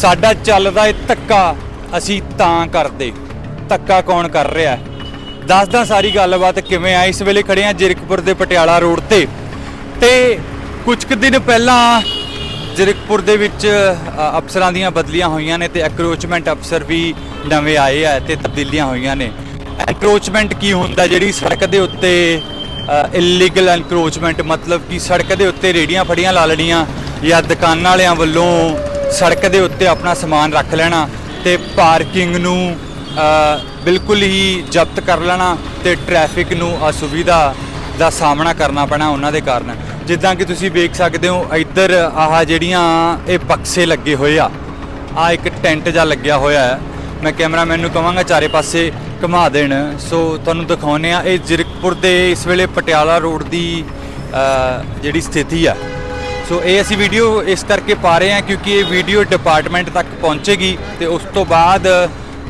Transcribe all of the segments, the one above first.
ਸਾਡਾ ਚੱਲਦਾ ਏ ਧੱਕਾ, ਅਸੀਂ ਤਾਂ ਕਰਦੇ। ਧੱਕਾ ਕੌਣ ਕਰ ਰਿਹਾ ਦੱਸਦਾ ਸਾਰੀ ਗੱਲਬਾਤ ਕਿਵੇਂ ਆ? ਇਸ ਵੇਲੇ ਖੜੇ ਆ ਜ਼ੀਰਕਪੁਰ ਦੇ ਪਟਿਆਲਾ ਰੋਡ ਤੇ। ਤੇ ਕੁਝ ਕੁ ਦਿਨ ਪਹਿਲਾਂ ਜ਼ੀਰਕਪੁਰ ਦੇ ਵਿੱਚ ਅਫਸਰਾਂ ਦੀਆਂ ਬਦਲੀਆਂ ਹੋਈਆਂ ਨੇ ਤੇ ਐਕਰੋਚਮੈਂਟ ਅਫਸਰ ਵੀ ਨਵੇਂ ਆਏ ਆ ਤੇ ਤਬਦੀਲੀਆਂ ਹੋਈਆਂ ਨੇ। ਐਕਰੋਚਮੈਂਟ ਕੀ ਹੁੰਦਾ? ਜਿਹੜੀ ਸੜਕ ਦੇ ਉੱਤੇ ਇਲੀਗਲ ਐਨਕਰੋਚਮੈਂਟ ਮਤਲਬ ਕਿ ਸੜਕ ਦੇ ਉੱਤੇ ਰੇੜੀਆਂ ਫੜੀਆਂ ਲਾ ਲੈਣੀਆਂ ਜਾਂ ਦੁਕਾਨਾਂ ਵਾਲਿਆਂ ਵੱਲੋਂ ਸੜਕ ਦੇ ਉੱਤੇ ਆਪਣਾ ਸਮਾਨ ਰੱਖ ਲੈਣਾ ਤੇ ਪਾਰਕਿੰਗ ਨੂੰ ਬਿਲਕੁਲ ਹੀ ਜ਼ਬਤ ਕਰ ਲੈਣਾ ਤੇ ਟ੍ਰੈਫਿਕ ਨੂੰ ਅਸੁਵਿਧਾ ਦਾ ਸਾਹਮਣਾ ਕਰਨਾ ਪੈਣਾ ਉਹਨਾਂ ਦੇ ਕਾਰਨ। ਜਿੱਦਾਂ ਕਿ ਤੁਸੀਂ ਵੇਖ ਸਕਦੇ ਹੋ, ਇੱਧਰ ਆਹ ਜਿਹੜੀਆਂ ਇਹ ਬਕਸੇ ਲੱਗੇ ਹੋਏ ਆ ਆ ਇੱਕ ਟੈਂਟ ਜਾਂ ਲੱਗਿਆ ਹੋਇਆ ਹੈ। ਮੈਂ ਕੈਮਰਾਮੈਨ ਨੂੰ ਕਹਾਂਗਾ ਚਾਰੇ ਪਾਸੇ ਘੁਮਾ ਦੇਣ। ਸੋ ਤੁਹਾਨੂੰ ਦਿਖਾਉਂਦੇ ਆ ਇਹ ਜਿਰਕਪੁਰ ਦੇ ਇਸ ਵੇਲੇ ਪਟਿਆਲਾ ਰੋਡ ਦੀ ਜਿਹੜੀ ਸਥਿਤੀ ਆ। ਸੋ ਇਹ ਅਸੀਂ ਵੀਡੀਓ ਇਸ ਕਰਕੇ ਪਾ ਰਹੇ ਹਾਂ ਕਿਉਂਕਿ ਇਹ ਵੀਡੀਓ ਡਿਪਾਰਟਮੈਂਟ ਤੱਕ ਪਹੁੰਚੇਗੀ ਤੇ ਉਸ ਤੋਂ ਬਾਅਦ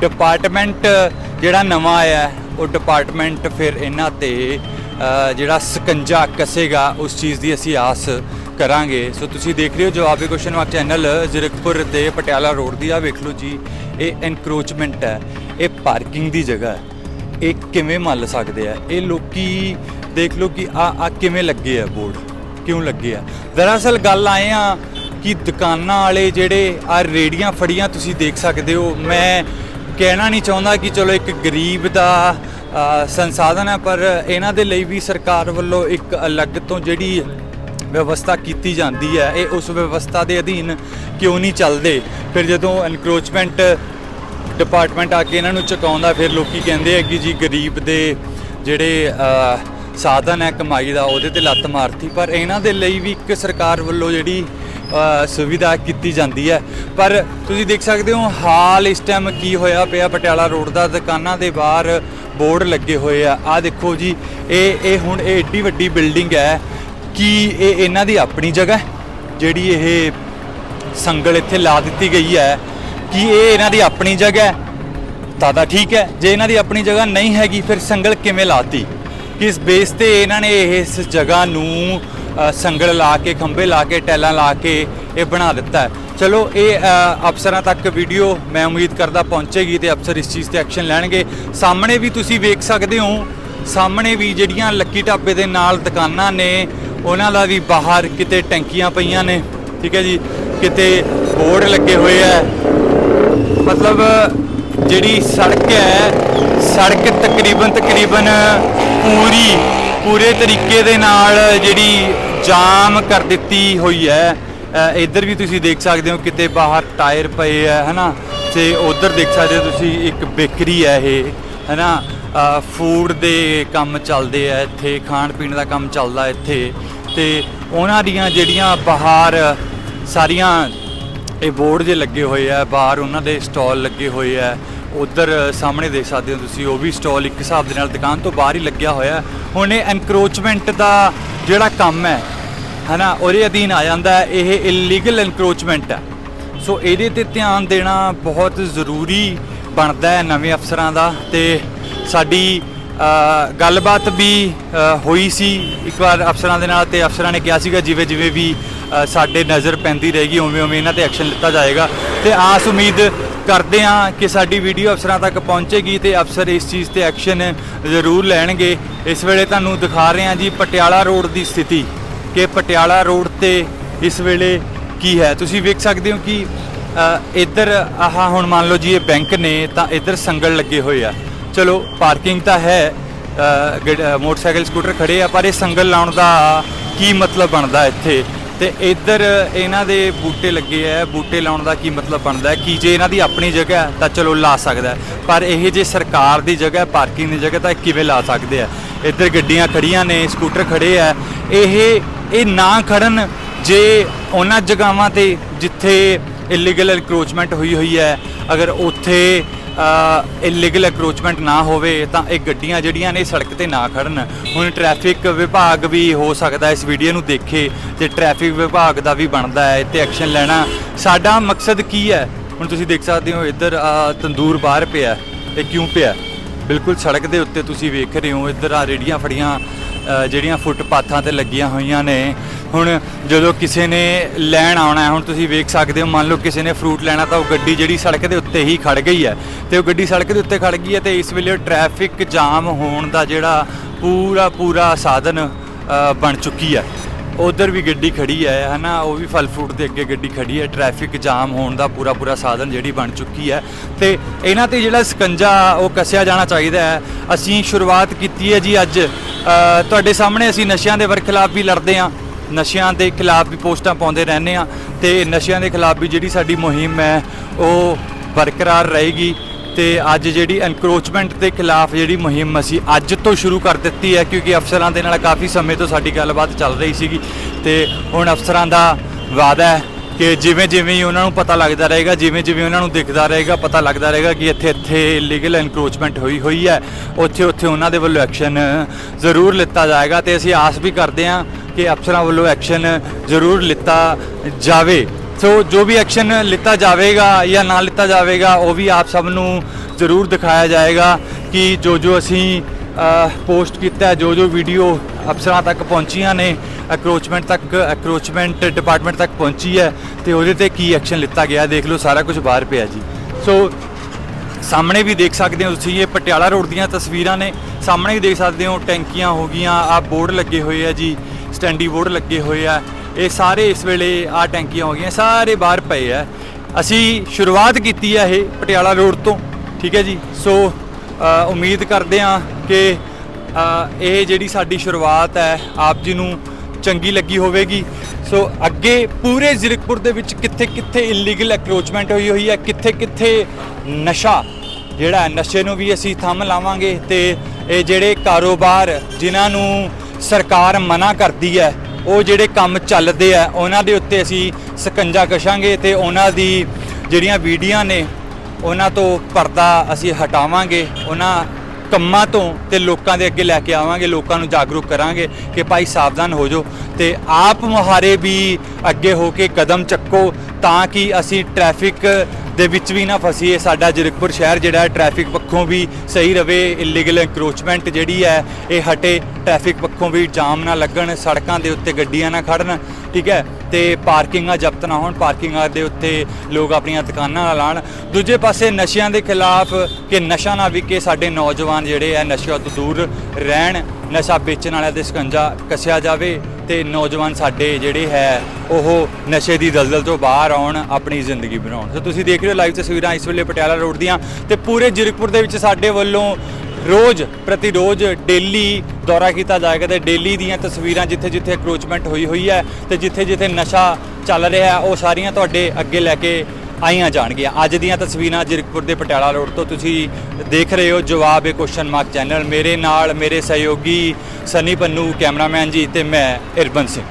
ਡਿਪਾਰਟਮੈਂਟ ਜਿਹੜਾ ਨਵਾਂ ਆਇਆ ਉਹ ਡਿਪਾਰਟਮੈਂਟ ਫਿਰ ਇਹਨਾਂ ਤੇ ਜਿਹੜਾ ਸਕੰਜਾ ਕੱਸੇਗਾ, ਉਸ ਚੀਜ਼ ਦੀ ਅਸੀਂ ਆਸ ਕਰਾਂਗੇ। ਸੋ ਤੁਸੀਂ ਦੇਖ ਰਹੇ ਹੋ ਜਵਾਬੀ ਕੁਐਸਚਨ ਮਾਰਕ ਚੈਨਲ ਜ਼ਿਰਕਪੁਰ ਤੇ ਪਟਿਆਲਾ ਰੋਡ ਦੀ। ਆ ਵੇਖ ਲਓ ਜੀ, ਇਹ ਐਨਕਰੋਚਮੈਂਟ ਹੈ, ਇਹ ਪਾਰਕਿੰਗ ਦੀ ਜਗ੍ਹਾ ਹੈ। ਇਹ ਕਿਵੇਂ ਮੰਨ ਸਕਦੇ ਆ? ਇਹ ਲੋਕੀ, ਦੇਖ ਲਓ ਕਿ ਆ ਆ ਕਿਵੇਂ ਲੱਗੇ ਆ ਬੋਰਡ ਕਿਉਂ ਲੱਗੇ ਆ? ਦਰਅਸਲ ਗੱਲ ਆਏ ਆ ਕਿ ਦੁਕਾਨਾਂ ਵਾਲੇ ਜਿਹੜੇ ਆ ਰੇੜੀਆਂ ਫੜੀਆਂ ਤੁਸੀਂ ਦੇਖ ਸਕਦੇ ਹੋ। ਮੈਂ ਕਹਿਣਾ ਨਹੀਂ ਚਾਹੁੰਦਾ ਕਿ ਚਲੋ ਇੱਕ ਗਰੀਬ ਦਾ ਸੰਸਾਧਨ ਹੈ ਪਰ ਇਹਨਾਂ ਦੇ ਲਈ ਵੀ ਸਰਕਾਰ ਵੱਲੋਂ ਇੱਕ ਅਲੱਗ ਤੋਂ ਜਿਹੜੀ ਵਿਵਸਥਾ ਕੀਤੀ ਜਾਂਦੀ ਹੈ ਇਹ ਉਸ ਵਿਵਸਥਾ ਦੇ ਅਧੀਨ ਕਿਉਂ ਨਹੀਂ ਚੱਲਦੇ? ਫਿਰ ਜਦੋਂ ਐਨਕਰੋਚਮੈਂਟ ਡਿਪਾਰਟਮੈਂਟ ਆ ਕੇ ਇਹਨਾਂ ਨੂੰ ਚੁਕਾਉਂਦਾ, ਫਿਰ ਲੋਕੀ ਕਹਿੰਦੇ ਆ ਕਿ ਜੀ ਗਰੀਬ ਦੇ ਜਿਹੜੇ ਸਾਧਨ ਹੈ ਕਮਾਈ ਦਾ, ਉਹਦੇ ਤੇ ਲੱਤ ਮਾਰਤੀ। ਪਰ ਇਹਨਾਂ ਦੇ ਲਈ ਵੀ ਇੱਕ ਸਰਕਾਰ ਵੱਲੋਂ ਜਿਹੜੀ ਸੁਵਿਧਾ ਕੀਤੀ ਜਾਂਦੀ ਹੈ। ਪਰ ਤੁਸੀਂ ਦੇਖ ਸਕਦੇ ਹੋ, ਹਾਲ ਇਸ ਟਾਈਮ ਕੀ ਹੋਇਆ ਪਿਆ, ਪਟਿਆਲਾ ਰੋਡ ਦਾ, ਦੁਕਾਨਾਂ ਦੇ ਬਾਹਰ ਬੋਰਡ ਲੱਗੇ ਹੋਏ ਆ। ਆ ਦੇਖੋ ਜੀ, ਇਹ ਇਹ ਹੁਣ ਇਹ ਏਡੀ ਵੱਡੀ ਬਿਲਡਿੰਗ ਹੈ ਕਿ ਇਹ ਇਹਨਾਂ ਦੀ ਆਪਣੀ ਜਗ੍ਹਾ ਜਿਹੜੀ ਇਹ ਸੰਗਲ ਇੱਥੇ ਲਾ ਦਿੱਤੀ ਗਈ ਹੈ ਕਿ ਇਹ ਇਹਨਾਂ ਦੀ ਆਪਣੀ ਜਗ੍ਹਾ ਹੈ। ਤਾਂ ਤਾਂ ਠੀਕ ਹੈ, ਜੇ ਇਹਨਾਂ ਦੀ ਆਪਣੀ ਜਗ੍ਹਾ ਨਹੀਂ ਹੈਗੀ, ਫਿਰ ਸੰਗਲ ਕਿਵੇਂ ਲਾਤੀ? ਕਿਸ ਬੇਸ ਤੇ ਇਹਨਾਂ ਨੇ ਇਸ ਜਗ੍ਹਾ ਨੂੰ ਸੰਗਲ ਲਾ ਕੇ, ਖੰਭੇ ਲਾ ਕੇ, ਟੈਲਾਂ ਲਾ ਕੇ ਇਹ ਬਣਾ ਦਿੱਤਾ ਚਲੋ ਇਹ ਅਫਸਰਾਂ ਤੱਕ ਵੀਡੀਓ ਮੈਂ ਉਮੀਦ ਕਰਦਾ ਪਹੁੰਚੇਗੀ ਤੇ ਅਫਸਰ ਇਸ ਚੀਜ਼ ਤੇ ਐਕਸ਼ਨ ਲੈਣਗੇ। ਸਾਹਮਣੇ ਵੀ ਤੁਸੀਂ ਵੇਖ ਸਕਦੇ ਹੋ, ਸਾਹਮਣੇ ਵੀ ਜਿਹੜੀਆਂ ਲੱਕੀ ਢਾਬੇ ਦੇ ਨਾਲ ਦੁਕਾਨਾਂ ਨੇ, ਉਹਨਾਂ ਦਾ ਵੀ ਬਾਹਰ ਕਿਤੇ ਟੈਂਕੀਆਂ ਪਈਆਂ ਨੇ। ਠੀਕ ਹੈ ਜੀ, ਕਿਤੇ ਬੋਰਡ ਲੱਗੇ ਹੋਏ ਆ ਮਤਲਬ, ਜਿਹੜੀ ਸੜਕ ਹੈ, ਸੜਕ ਤਕਰੀਬਨ ਤਕਰੀਬਨ ਪੂਰੀ, ਪੂਰੇ ਤਰੀਕੇ ਦੇ ਨਾਲ ਜਿਹੜੀ ਜਾਮ ਕਰ ਦਿੱਤੀ ਹੋਈ ਹੈ। ਇੱਧਰ ਵੀ ਤੁਸੀਂ ਦੇਖ ਸਕਦੇ ਹੋ ਕਿਤੇ ਬਾਹਰ ਟਾਇਰ ਪਏ ਹੈ, ਹਨਾ? ਤੇ ਉਧਰ ਦੇਖ ਸਕਦੇ ਹੋ ਤੁਸੀਂ ਇੱਕ ਬੇਕਰੀ ਹੈ ਇਹ, ਹਨਾ? ਫੂਡ ਦੇ ਕੰਮ ਚੱਲਦੇ ਆ ਇੱਥੇ, ਖਾਣ ਪੀਣ ਦਾ ਕੰਮ ਚੱਲਦਾ ਇੱਥੇ। ਤੇ ਉਹਨਾਂ ਦੀਆਂ ਜਿਹੜੀਆਂ ਬਾਹਰ ਸਾਰੀਆਂ ਇਹ ਬੋਰਡ ਜੇ ਲੱਗੇ ਹੋਏ ਆ, ਬਾਹਰ ਉਹਨਾਂ ਦੇ ਸਟਾਲ ਲੱਗੇ ਹੋਏ ਆ। ਉਧਰ ਸਾਹਮਣੇ ਦੇਖ ਸਕਦੇ ਹੋ ਤੁਸੀਂ, ਉਹ ਵੀ ਸਟਾਲ ਇੱਕ ਹਿਸਾਬ ਦੇ ਨਾਲ ਦੁਕਾਨ ਤੋਂ ਬਾਹਰ ਹੀ ਲੱਗਿਆ ਹੋਇਆ ਹੁਣ ਇਹ ਐਨਕਰੋਚਮੈਂਟ ਦਾ ਜਿਹੜਾ ਕੰਮ ਹੈ, ਹਨਾ, ਉਹਦੇ ਅਧੀਨ ਆ ਜਾਂਦਾ ਹੈ। ਇਹ ਇਲੀਗਲ ਐਨਕਰੋਚਮੈਂਟ ਹੈ। ਸੋ ਇਹਦੇ ਤੇ ਧਿਆਨ ਦੇਣਾ ਬਹੁਤ ਜ਼ਰੂਰੀ ਬਣਦਾ ਹੈ ਨਵੇਂ ਅਫਸਰਾਂ ਦਾ। ਤੇ ਸਾਡੀ ਗੱਲਬਾਤ ਵੀ ਹੋਈ ਸੀ ਇੱਕ ਵਾਰ ਅਫਸਰਾਂ ਦੇ ਨਾਲ, ਤੇ ਅਫਸਰਾਂ ਨੇ ਕਿਹਾ ਸੀਗਾ, ਜਿਵੇਂ ਜਿਵੇਂ ਵੀ ਸਾਡੇ ਨਜ਼ਰ ਪੈਂਦੀ ਰਹੇਗੀ, ਉਵੇਂ ਉਵੇਂ ਇਹਨਾਂ ਤੇ ਐਕਸ਼ਨ ਲਿੱਤਾ ਜਾਏਗਾ। ਤੇ ਆਸ ਉਮੀਦ ਕਰਦੇ ਹਾਂ ਕਿ ਸਾਡੀ ਵੀਡੀਓ ਅਫਸਰਾਂ ਤੱਕ ਪਹੁੰਚੇਗੀ ਤੇ ਅਫਸਰ ਇਸ ਚੀਜ਼ ਤੇ ਐਕਸ਼ਨ ਜ਼ਰੂਰ ਲੈਣਗੇ। ਇਸ ਵੇਲੇ ਤੁਹਾਨੂੰ ਦਿਖਾ ਰਹੇ ਹਾਂ ਜੀ ਪਟਿਆਲਾ ਰੋਡ ਦੀ ਸਥਿਤੀ ਕਿ ਪਟਿਆਲਾ ਰੋਡ ਤੇ ਇਸ ਵੇਲੇ ਕੀ ਹੈ। ਤੁਸੀਂ ਵੇਖ ਸਕਦੇ ਹੋ ਕਿ ਇੱਧਰ ਆਹ ਹੁਣ ਮੰਨ ਲਓ ਜੀ ਇਹ ਬੈਂਕ ਨੇ ਤਾਂ ਇੱਧਰ ਸੰਗਲ ਲੱਗੇ ਹੋਏ ਆ। ਚਲੋ ਪਾਰਕਿੰਗ ਤਾਂ ਹੈ ਅ, ਮੋਟਰਸਾਈਕਲ ਸਕੂਟਰ ਖੜੇ ਆ ਪਰ ਇਹ ਸੰਗਲ ਲਾਉਣ ਦਾ ਕੀ ਮਤਲਬ ਬਣਦਾ ਇੱਥੇ? ਤੇ ਇੱਧਰ ਇਹਨਾਂ ਦੇ ਬੂਟੇ ਲੱਗੇ ਆ, ਬੂਟੇ ਲਾਉਣ ਦਾ ਕੀ ਮਤਲਬ ਬਣਦਾ ਹੈ? ਕਿ ਜੇ ਇਹਨਾਂ ਦੀ ਆਪਣੀ ਜਗ੍ਹਾ ਹੈ, ਤਾਂ ਚਲੋ ਲਾ ਸਕਦਾ ਪਰ ਇਹ ਜੇ ਸਰਕਾਰ ਦੀ ਜਗ੍ਹਾ ਪਾਰਕਿੰਗ ਦੀ ਜਗ੍ਹਾ, ਤਾਂ ਇਹ ਕਿਵੇਂ ਲਾ ਸਕਦੇ ਆ? ਇੱਧਰ ਗੱਡੀਆਂ ਖੜੀਆਂ ਨੇ, ਸਕੂਟਰ ਖੜੇ ਆ। ਇਹ ਇਹ ਨਾ ਖੜਨ ਜੇ ਉਹਨਾਂ ਜਗ੍ਹਾਵਾਂ ਤੇ ਜਿੱਥੇ ਇਲੀਗਲ ਐਨਕਰੋਚਮੈਂਟ ਹੋਈ ਹੋਈ ਹੈ, ਅਗਰ ਉੱਥੇ ਇਲੀਗਲ ਅਕਰੋਚਮੈਂਟ ਨਾ ਹੋਵੇ ਤਾਂ ਇਹ ਗੱਡੀਆਂ ਜਿਹੜੀਆਂ ਨੇ ਸੜਕ ਤੇ ਨਾ ਖੜਨ। ਹੁਣ ਟ੍ਰੈਫਿਕ ਵਿਭਾਗ ਵੀ ਹੋ ਸਕਦਾ ਇਸ ਵੀਡੀਓ ਨੂੰ ਦੇਖੇ, ਤੇ ਟ੍ਰੈਫਿਕ ਵਿਭਾਗ ਦਾ ਵੀ ਬਣਦਾ ਹੈ, ਇੱਥੇ ਐਕਸ਼ਨ ਲੈਣਾ। ਸਾਡਾ ਮਕਸਦ ਕੀ ਹੈ? ਹੁਣ ਤੁਸੀਂ ਦੇਖ ਸਕਦੇ ਹੋ, ਇੱਧਰ ਤੰਦੂਰ ਬਾਹਰ ਪਿਆ ਇਹ ਕਿਉਂ ਪਿਆ? ਬਿਲਕੁਲ ਸੜਕ ਦੇ ਉੱਤੇ ਤੁਸੀਂ ਵੇਖ ਰਹੇ ਹੋ, ਇੱਧਰ ਆ ਰੇੜੀਆਂ ਫੜੀਆਂ ਜਿਹੜੀਆਂ ਫੁੱਟਪਾਥਾਂ ਤੇ ਲੱਗੀਆਂ ਹੋਈਆਂ ਨੇ। ਹੁਣ ਜਦੋਂ ਕਿਸੇ ਨੇ ਲੈਣ ਆਉਣਾ ਹੈ, ਹੁਣ ਤੁਸੀਂ ਵੇਖ ਸਕਦੇ ਹੋ, ਮੰਨ ਲਓ ਕਿਸੇ ਨੇ ਫਰੂਟ ਲੈਣਾ, ਤਾਂ ਉਹ ਗੱਡੀ ਜਿਹੜੀ ਸੜਕ ਦੇ ਉੱਤੇ ਹੀ ਖੜ ਗਈ ਹੈ। ਤੇ ਉਹ ਗੱਡੀ ਸੜਕ ਦੇ ਉੱਤੇ ਖੜ ਗਈ ਹੈ ਤੇ ਇਸ ਵੇਲੇ ਟ੍ਰੈਫਿਕ ਜਾਮ ਹੋਣ ਦਾ ਜਿਹੜਾ ਪੂਰਾ ਪੂਰਾ ਸਾਧਨ ਬਣ ਚੁੱਕੀ ਹੈ। ਉਧਰ ਵੀ ਗੱਡੀ ਖੜੀ ਹੈ, ਹਨਾ? ਉਹ ਵੀ ਫਲ ਫਰੂਟ ਦੇ ਅੱਗੇ ਗੱਡੀ ਖੜੀ ਹੈ। ਟ੍ਰੈਫਿਕ ਜਾਮ ਹੋਣ ਦਾ ਪੂਰਾ ਪੂਰਾ ਸਾਧਨ ਜਿਹੜੀ ਬਣ ਚੁੱਕੀ ਹੈ। ਤੇ ਇਹਨਾਂ ਤੇ ਜਿਹੜਾ ਸਕੰਜਾ ਉਹ ਕੱਸਿਆ ਜਾਣਾ ਚਾਹੀਦਾ ਹੈ। ਅਸੀਂ ਸ਼ੁਰੂਆਤ ਕੀਤੀ ਹੈ ਜੀ ਅੱਜ। ਤੁਹਾਡੇ ਸਾਹਮਣੇ ਅਸੀਂ ਨਸ਼ਿਆਂ ਦੇ ਵਰ ਖਿਲਾਫ ਵੀ ਲੜਦੇ ਹਾਂ। ਨਸ਼ਿਆਂ ਦੇ ਖਿਲਾਫ ਵੀ ਪੋਸਟਾਂ ਪਾਉਂਦੇ ਰਹਿੰਦੇ ਆ ਤੇ ਨਸ਼ਿਆਂ ਦੇ ਖਿਲਾਫ ਵੀ ਜਿਹੜੀ ਸਾਡੀ ਮੁਹਿੰਮ ਹੈ, ਉਹ ਬਰਕਰਾਰ ਰਹੇਗੀ। ਤੇ ਅੱਜ ਜਿਹੜੀ ਐਨਕਰੋਚਮੈਂਟ ਦੇ ਖਿਲਾਫ ਜਿਹੜੀ ਮੁਹਿੰਮ ਅਸੀਂ ਅੱਜ ਤੋਂ ਸ਼ੁਰੂ ਕਰ ਦਿੱਤੀ ਹੈ, ਕਿਉਂਕਿ ਅਫਸਰਾਂ ਦੇ ਨਾਲ ਕਾਫੀ ਸਮੇਂ ਤੋਂ ਸਾਡੀ ਗੱਲਬਾਤ ਚੱਲ ਰਹੀ ਸੀਗੀ ਤੇ ਹੁਣ ਅਫਸਰਾਂ ਦਾ ਵਾਅਦਾ ਹੈ ਕਿ ਜਿਵੇਂ ਜਿਵੇਂ ਹੀ ਉਹਨਾਂ ਨੂੰ ਪਤਾ ਲੱਗਦਾ ਰਹੇਗਾ, ਜਿਵੇਂ ਜਿਵੇਂ ਉਹਨਾਂ ਨੂੰ ਦਿਖਦਾ ਰਹੇਗਾ, ਪਤਾ ਲੱਗਦਾ ਰਹੇਗਾ ਕਿ ਇੱਥੇ ਇੱਥੇ ਇਲੀਗਲ ਐਨਕਰੋਚਮੈਂਟ ਹੋਈ ਹੋਈ ਹੈ। ਉੱਥੇ ਉੱਥੇ ਉਹਨਾਂ ਦੇ ਵੱਲੋਂ ਐਕਸ਼ਨ ਜ਼ਰੂਰ ਲਿੱਤਾ ਜਾਏਗਾ ਤੇ ਅਸੀਂ ਆਸ ਵੀ ਕਰਦੇ ਹਾਂ ਕਿ ਅਫਸਰਾਂ ਵੱਲੋਂ ਐਕਸ਼ਨ ਜ਼ਰੂਰ ਲਿੱਤਾ ਜਾਵੇ। ਸੋ ਜੋ ਵੀ ਐਕਸ਼ਨ ਲਿੱਤਾ ਜਾਵੇਗਾ ਜਾਂ ਨਾ ਲਿੱਤਾ ਜਾਵੇਗਾ, ਉਹ ਵੀ ਆਪ ਸਭ ਨੂੰ ਜ਼ਰੂਰ ਦਿਖਾਇਆ ਜਾਏਗਾ ਕਿ ਜੋ ਜੋ ਅਸੀਂ ਪੋਸਟ ਕੀਤਾ, ਜੋ ਜੋ ਵੀਡੀਓ ਅਫਸਰਾਂ ਤੱਕ ਪਹੁੰਚੀਆਂ ਨੇ ਅਕਰੋਚਮੈਂਟ ਤੱਕ ਅਕਰੋਚਮੈਂਟ ਡਿਪਾਰਟਮੈਂਟ ਤੱਕ ਪਹੁੰਚੀ ਹੈ ਤੇ ਉਹਦੇ ਤੇ ਕੀ ਐਕਸ਼ਨ ਲਿੱਤਾ ਗਿਆ, ਦੇਖ ਲਓ ਸਾਰਾ ਕੁਝ ਬਾਹਰ ਪਿਆ ਜੀ। ਸੋ ਸਾਹਮਣੇ ਵੀ ਦੇਖ ਸਕਦੇ ਹੋ ਤੁਸੀਂ, ਇਹ ਪਟਿਆਲਾ ਰੋਡ ਦੀਆਂ ਤਸਵੀਰਾਂ ਨੇ। ਸਾਹਮਣੇ ਵੀ ਦੇਖ ਸਕਦੇ ਹੋ, ਟੈਂਕੀਆਂ ਹੋ ਗਈਆਂ ਆ ਬੋਰਡ ਲੱਗੇ ਹੋਏ ਆ ਜੀ ਸਟੈਂਡੀ ਬੋਰਡ ਲੱਗੇ ਹੋਏ ਆ। ਇਹ ਸਾਰੇ ਇਸ ਵੇਲੇ ਆ ਟੈਂਕੀਆਂ ਹੋ ਗਈਆਂ, ਸਾਰੇ ਬਾਹਰ ਪਏ ਆ। ਅਸੀਂ ਸ਼ੁਰੂਆਤ ਕੀਤੀ ਹੈ ਇਹ ਪਟਿਆਲਾ ਰੋਡ ਤੋਂ, ਠੀਕ ਹੈ ਜੀ? ਸੋ ਉਮੀਦ ਕਰਦੇ ਹਾਂ ਕਿ ਇਹ ਜਿਹੜੀ ਸਾਡੀ ਸ਼ੁਰੂਆਤ ਹੈ, ਆਪ ਜੀ ਨੂੰ ਚੰਗੀ ਲੱਗੀ ਹੋਵੇਗੀ। ਸੋ ਅੱਗੇ ਪੂਰੇ ਜ਼ਿਰਕਪੁਰ ਦੇ ਵਿੱਚ ਕਿੱਥੇ ਕਿੱਥੇ ਇਲੀਗਲ ਅਕਰੋਚਮੈਂਟ ਹੋਈ ਹੋਈ ਹੈ ਕਿੱਥੇ ਕਿੱਥੇ ਨਸ਼ਾ, ਜਿਹੜਾ ਨਸ਼ੇ ਨੂੰ ਵੀ ਅਸੀਂ ਥੰਮ ਲਾਵਾਂਗੇ ਤੇ ਇਹ ਜਿਹੜੇ ਕਾਰੋਬਾਰ ਜਿਨ੍ਹਾਂ ਨੂੰ ਸਰਕਾਰ ਮਨਾ ਕਰਦੀ ਹੈ ਉਹ ਜਿਹੜੇ ਕੰਮ ਚੱਲਦੇ ਆ, ਉਹਨਾਂ ਦੇ ਉੱਤੇ ਅਸੀਂ ਸਕੰਜਾ ਕਸ਼ਾਂਗੇ ਤੇ ਉਹਨਾਂ ਦੀ ਜਿਹੜੀਆਂ ਵੀਡੀਓ ਨੇ, ਉਹਨਾਂ ਤੋਂ ਪਰਦਾ ਅਸੀਂ ਹਟਾਵਾਂਗੇ। ਉਹਨਾਂ ਕੰਮਾਂ ਤੋਂ ਤੇ ਲੋਕਾਂ ਦੇ ਅੱਗੇ ਲੈ ਕੇ ਆਵਾਂਗੇ, ਲੋਕਾਂ ਨੂੰ ਜਾਗਰੂਕ ਕਰਾਂਗੇ ਕਿ ਭਾਈ ਸਾਵਧਾਨ ਹੋ ਜਾਓ ਤੇ ਆਪ ਮੁਹਾਰੇ ਵੀ ਅੱਗੇ ਹੋ ਕੇ ਕਦਮ ਚੱਕੋ ਤਾਂ ਕਿ ਅਸੀਂ ਟ੍ਰੈਫਿਕ ਦੇ ਵਿੱਚ ਵੀ ਨਾ ਫਸੀਏ ਸਾਡਾ ਜਰਕਪੁਰ ਸ਼ਹਿਰ, ਜਿਹੜਾ ਹੈ ਟ੍ਰੈਫਿਕ ਪੱਖੋਂ ਵੀ ਸਹੀ ਰਵੇ ਇਲੀਗਲ ਐਂਕਰੋਚਮੈਂਟ ਜਿਹੜੀ ਹੈ, ਇਹ ਹਟੇ ਟ੍ਰੈਫਿਕ ਪੱਖੋਂ ਵੀ ਜਾਮ ਨਾ ਲੱਗਣ, ਸੜਕਾਂ ਦੇ ਉੱਤੇ ਗੱਡੀਆਂ ਨਾ ਖੜਨ। ਠੀਕ ਹੈ, ਤੇ ਪਾਰਕਿੰਗਾਂ ਜ਼ਬਤ ਨਾ ਹੋਣ, ਪਾਰਕਿੰਗਾਂ ਦੇ ਉੱਤੇ ਲੋਕ ਆਪਣੀਆਂ ਦੁਕਾਨਾਂ ਨਾ ਲਾਣ। ਦੂਜੇ ਪਾਸੇ ਨਸ਼ਿਆਂ ਦੇ ਖਿਲਾਫ ਕਿ ਨਸ਼ਾ ਨਾ ਵਿਕੇ ਸਾਡੇ ਨੌਜਵਾਨ ਜਿਹੜੇ ਆ ਨਸ਼ਿਆਂ ਤੋਂ ਦੂਰ ਰਹਿਣ, ਨਸ਼ਾ ਵੇਚਣ ਵਾਲਿਆਂ ਦੇ ਸਕੰਜਾ ਕੱਸਿਆ ਜਾਵੇ ਤੇ ਨੌਜਵਾਨ ਸਾਡੇ ਜਿਹੜੇ ਹੈ, ਉਹ ਨਸ਼ੇ ਦੀ ਦਲਦਲ ਤੋਂ ਬਾਹਰ ਆਉਣ, ਆਪਣੀ ਜ਼ਿੰਦਗੀ ਬਣਾਉਣ। ਸੋ ਤੁਸੀਂ ਦੇਖ ਰਹੇ ਹੋ ਲਾਈਵ ਤਸਵੀਰਾਂ ਇਸ ਵੇਲੇ ਪਟਿਆਲਾ ਰੋਡ ਦੀਆਂ ਤੇ ਪੂਰੇ ਜਿਰਕਪੁਰ ਦੇ ਵਿੱਚ ਸਾਡੇ ਵੱਲੋਂ ਰੋਜ਼ ਪ੍ਰਤੀ ਰੋਜ਼ ਡੇਲੀ ਦੌਰਾ ਕੀਤਾ ਜਾਏਗਾ ਤੇ ਡੇਲੀ ਦੀਆਂ ਤਸਵੀਰਾਂ ਜਿੱਥੇ ਜਿੱਥੇ ਅਕਰੋਚਮੈਂਟ ਹੋਈ ਹੋਈ ਹੈ ਤੇ ਜਿੱਥੇ ਜਿੱਥੇ ਨਸ਼ਾ ਚੱਲ ਰਿਹਾ ਉਹ ਸਾਰੀਆਂ ਤੁਹਾਡੇ ਅੱਗੇ ਲੈ ਕੇ ਆਈਆਂ ਜਾਣਗੀਆਂ। ਅੱਜ ਦੀਆਂ ਤਸਵੀਰਾਂ ਜਿਰਕਪੁਰ ਦੇ ਪਟਿਆਲਾ ਰੋਡ ਤੋਂ ਤੁਸੀਂ ਦੇਖ ਰਹੇ ਹੋ। ਜਵਾਬ ਇਹ ਕੁਐਸਚਨ ਮਾਰਕ ਚੈਨਲ ਮੇਰੇ ਨਾਲ ਮੇਰੇ ਸਹਿਯੋਗੀ ਸਨੀ ਪੰਨੂ, ਕੈਮਰਾਮੈਨ ਜੀ ਤੇ ਮੈਂ, ਇਰਬਨ ਸਿੰਘ।